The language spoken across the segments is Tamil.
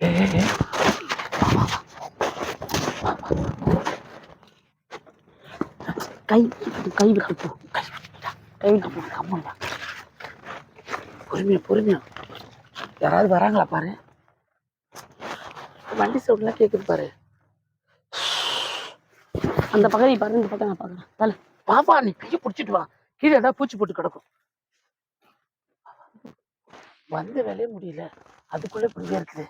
கை கை விட்டு கை கை கம்மண்டா பொறுமையா பொறுமையா. யாராவது வராங்களா பாரு. வண்டி சவுண்ட்லாம் கேக்குது பாரு. அந்த பக்கம் நீ பாரு இந்த பக்கம் நான் பார்க்குறேன். தலை பாப்பா நீ கையை பிடிச்சிட்டு வா. கீழே ஏதாவது பூச்சி போட்டு கிடக்கும். வந்த வேலையே முடியல. அதுக்குள்ள இப்படியே இருக்குது.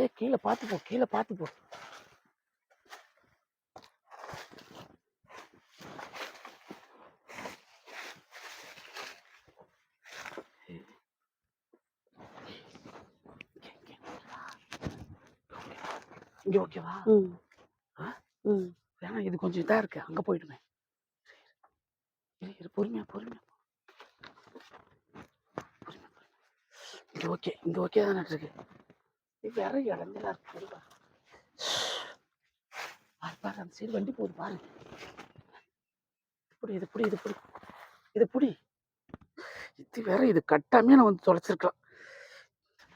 ஏய் கீழே பார்த்து போ கீழே பார்த்து போ. இங்க ஓகேவா ஆ? ம் ஏன்னா இது கொஞ்சம் இதா இருக்கு அங்க போயிடுமே இரு, பொறுமையா பொறுமையா. இங்க ஓகே இங்க ஓகே தானே இருக்கு இது வேற இடைஞ்சலா இருக்கு. பாரு பாரு அந்த சைடு வண்டி போகுது பாரு புடி இது புடி இது புடி இது புடி இது வேற இது கட்டாமே நான் வந்து தொலைச்சிருக்கலாம்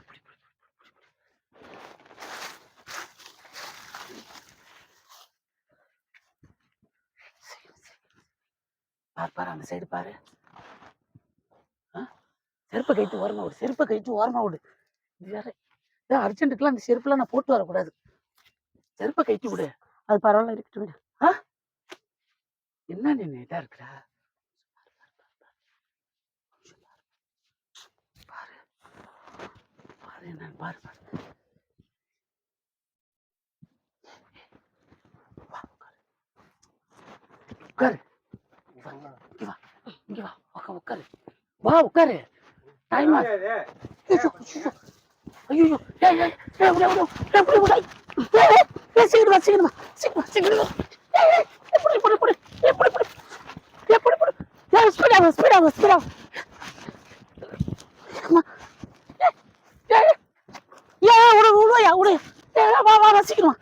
புடி, புடி, புடி, புடி, புடி. சரி, சரி. பாரு பாரு அந்த சைடு பாரு. ஆ? செருப்பை கழித்து ஓரமா விடு. செருப்பை கழித்து ஓரமா விடு. இது வேற. ஏதோ அர்ஜென்ட்டுக்குலாம் அந்த செருப்புலாம் நான் போட்டு வரக்கூடாது. செருப்பை கழித்து விடு. அது பரவாயில்ல இருக்கட்டும் விடு. என்ன நீ இதா இருக்கிறா? பாரு. பாரு என்ன பாரு பாரு. உட்காரு. இங்க வா உக்கா உட்காரு வா உட்காரு டைம் ஐயோ சீக்கிரமா சீக்கிரமா சீக்கிரமா சீக்கிரமா எப்படி எப்படி எப்படி எப்படி எப்படி எப்படி எப்படி ஸ்பீடாக ஸ்பீடாக ஸ்பீடாக உடைய உடைய வா வா சீக்கிரமா